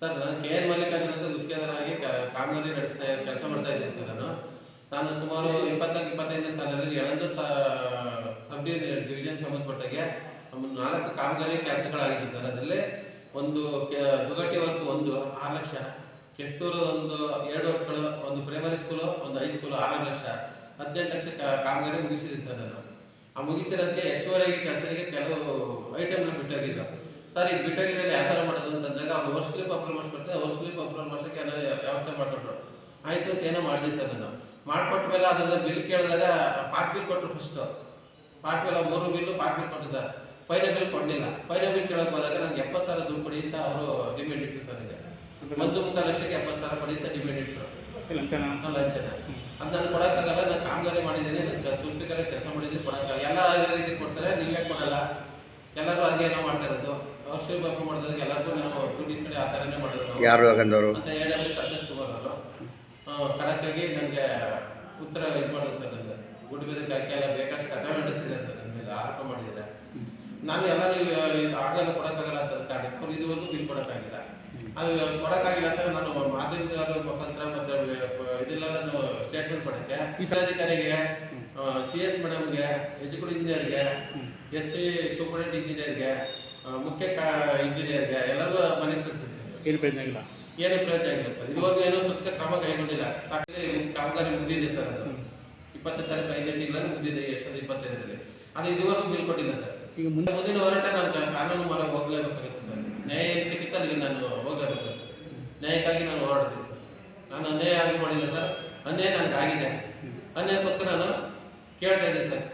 Sir, ನಾನು K N Mallikarjun ಅಂತ ಗುತ್ತಿಗೆದಾರಾಗಿ ಕಾಮಗಾರಿ ನಡೆಸ್ತಾ ಕೆಲಸ ಮಾಡ್ತಾ ಇದ್ದೀನಿ ಸರ್ ನಾನು. ನಾನು ಸುಮಾರು ಇಪ್ಪತ್ನಾಲ್ಕು ಇಪ್ಪತ್ತೈದನೇ ಸಾಲಲ್ಲಿ ಯಳಂದೂರು ಸಬ್ ಡಿವಿಷನ್ ಸಂಬಂಧಪಟ್ಟಾಗೆ ನಾಲ್ಕು ಕಾಮಗಾರಿ ಕೆಲಸಗಳಾಗಿದೆ ಸರ್. ಅದರಲ್ಲಿ ಒಂದು ದುಗಟ್ಟಿ ವರ್ಕ್ ಒಂದು ಆರು ಲಕ್ಷ, ಕೆಸ್ತೂರು ಒಂದು ಎರಡು ವರ್ಕ್ಗಳು, ಒಂದು ಪ್ರೈಮರಿ ಸ್ಕೂಲು ಒಂದು ಹೈಸ್ಕೂಲು ಆರು ಲಕ್ಷ, ಹದಿನೆಂಟು ಲಕ್ಷ ಕಾಮಗಾರಿ ಮುಗಿಸಿದೆ ಸರ್ ನಾನು. ಆ ಮುಗಿಸಿದಂತೆ ಹೆಚ್ಚುವರಿಯಾಗಿ ಕೆಲಸಕ್ಕೆ ಕೆಲವು ಐಟಮ್ಗಳು ಬಿಟ್ಟೋಗಿದ್ದು. ಸರ್ ಈಗ ಬಿಟ್ಟೋಗಿದ್ದಲ್ಲಿ ಯಾವ ಥರ ಮಾಡೋದು ಅಂತಂದಾಗ ಅವ್ರು ವರ್ಕ್ ಸ್ಲಿಪ್ ಅಪ್ರೂವ್ ಮಾಡಿಸ್ಬಿಟ್ಟು ವರ್ಕ್ ಸ್ಲಿಪ್ ಅಪ್ರೂವ್ ಮಾಡ್ಸೋಕ್ಕೆ ಏನೋ ವ್ಯವಸ್ಥೆ ಮಾಡಿಕೊಟ್ರು. ಆಯಿತು ಅಂತ ಏನೋ ಮಾಡಿದೆ ಸರ್ ನಾನು. ಮಾಡಿಕೊಟ್ಟ ಮೇಲೆ ಅದ್ರದ್ದು ಬಿಲ್ ಕೇಳಿದಾಗ ಪಾರ್ಟ್ ಬಿಲ್ ಕೊಟ್ಟರು ಫಸ್ಟು ಪಾರ್ಟ್ ಬಿಲ್ ಮೂರು ಬಿಲ್ಲು ಪಾರ್ಟ್ ಬಿಲ್ ಕೊಟ್ಟರು ಸರ್. ಫೈನಲ್ ಬಿಲ್ ಕೊಡಲಿಲ್ಲ. ಫೈನಲ್ ಬಿಲ್ ಕೇಳೋಕೆ ಹೋದಾಗ ನನಗೆ ಎಪ್ಪತ್ತು ಸಾವಿರ ದುಡ್ಡು ಕೊಡಿ ಅಂತ ಅವರು ಡಿಮ್ಯಾಂಡ್ ಇಟ್ಟರು ಸರ್ ಇದೆ ಒಂದು ಮುಕ್ಕಾಲು ಲಕ್ಷಕ್ಕೆ ಎಪ್ಪತ್ತು ಸಾವಿರ ಕೊಡಿ ಅಂತ ಡಿಮ್ಯಾಂಡ್ ಇಟ್ಟರು ಲಂಚನ? ಅದು ನಾನು ಕೊಡೋಕ್ಕಾಗಲ್ಲ ನಾನು ಕಾಮಗಾರಿ ಮಾಡಿದ್ದೀನಿ ನಾನು ತುರ್ತಿಕರ ಕೆಲಸ ಮಾಡಿದ್ದೀನಿ ಕೊಡೋಕ್ಕಾಗಲ್ಲ. ಎಲ್ಲ ಅದೇ ರೀತಿ ಕೊಡ್ತಾರೆ ನೀವು ಯಾಕೆ ಕೊಡಲ್ಲ. ಎಲ್ಲರೂ ಹಾಗೆ ಏನೋ ಮಾಡ್ತಾ ಇರೋದು. ಯಾರು ಅವರು. ಕಡಕ್ಕಾಗಿ ನನಗೆ ಉತ್ತರ ಇದು ಮಾಡೋದು ಸರ್ ನನಗೆ ಗುಡ್ ಬೆದಕ್ಕೆ ಹಾಕಿ ಎಲ್ಲ ಬೇಕಷ್ಟು ಕಥೆ ನಡೆಸಿದೆ ಅಂತ ನನ್ನ ಮೇಲೆ ಆರೋಪ ಮಾಡಿದ್ದಾರೆ. ನಾನು ಎಲ್ಲ ನೀವು ಆಗಲ್ಲ ಕೊಡೋಕ್ಕಾಗಲ್ಲ ಅಂತ ಕಾರಣಕ್ಕೆ ಅವ್ರು ಇದುವರೆಗೂ ಬಿಲ್ ಕೊಡೋಕ್ಕಾಗಿಲ್ಲ. ಅದು ಕೊಡೋಕ್ಕಾಗಿಲ್ಲ ಅಂತ ನಾನು ಮಾಧ್ಯಮದವರ ಮುಖಾಂತರ ಮತ್ತೆ ಇದೆಲ್ಲ ನಾನು ಸ್ಟೇಟ್ಮೆಂಟ್ ಕೊಡಕ್ಕೆ ಅಧಿಕಾರಿಗೆ ಸಿ ಎಸ್ ಮೇಡಮ್ಗೆ ಎಜುಕೇಟೆಡ್ ಇಂಜಿನಿಯರ್ಗೆ ಎಸ್ ಸಿ ಸೂಪರ್ ಇಂಜಿನಿಯರ್ಗೆ ಮುಖ್ಯ ಕಾ ಇಂಜಿನಿಯರ್ಗೆ ಎಲ್ಲರಿಗೂ ಮನೆ ಸಲ್ಲಿಸಿದ್ದೀನಿ. ಏನು ಇಲ್ಲ ಏನು ಪ್ರಯತ್ನ ಆಗಿಲ್ಲ ಸರ್. ಇದುವರೆಗೂ ಏನೋ ಸ್ವಲ್ಪ ಕ್ರಮ ಕೈಗೊಂಡಿಲ್ಲ. ತಕ್ಕಂತೆ ಕಾಮಗಾರಿ ಮುಗಿದಿದೆ ಸರ್ ಅದು. ಇಪ್ಪತ್ತನೇ ತಾರೀಕು ಐದನೇ ತಿಂಗಳಲ್ಲಿ ಮುಗಿದಿದೆ ಎರಡು ಸಾವಿರದ ಇಪ್ಪತ್ತೈದರಲ್ಲಿ. ಅದು ಇದುವರೆಗೂ ಬೀಳ್ಕೊಟ್ಟಿಲ್ಲ ಸರ್. ಈಗ ಮುಂದೆ ಮುಂದಿನ ಹೋರಾಟ ನಾನು ಕಾನೂನು ಮರ ಹೋಗಲೇಬೇಕಾಗುತ್ತೆ ಸರ್. ನ್ಯಾಯ ಏನು ಸಿಗುತ್ತೆ ಅಲ್ಲಿಗೆ ನಾನು ಹೋಗಲೇಬೇಕಾಗುತ್ತೆ ಸರ್. ನ್ಯಾಯಕ್ಕಾಗಿ ನಾನು ಹೋರಾಡ್ತೀನಿ ಸರ್. ನಾನು ಅನ್ಯಾಯ ಆಗಿ ಮಾಡಿಲ್ಲ ಸರ್. ಅನ್ಯಾಯ ನನಗೆ ಆಗಿದೆ ಅನ್ಯಾಯಕ್ಕೋಸ್ಕರ ನಾನು ಕೇಳ್ತಾ ಇದ್ದೀನಿ ಸರ್.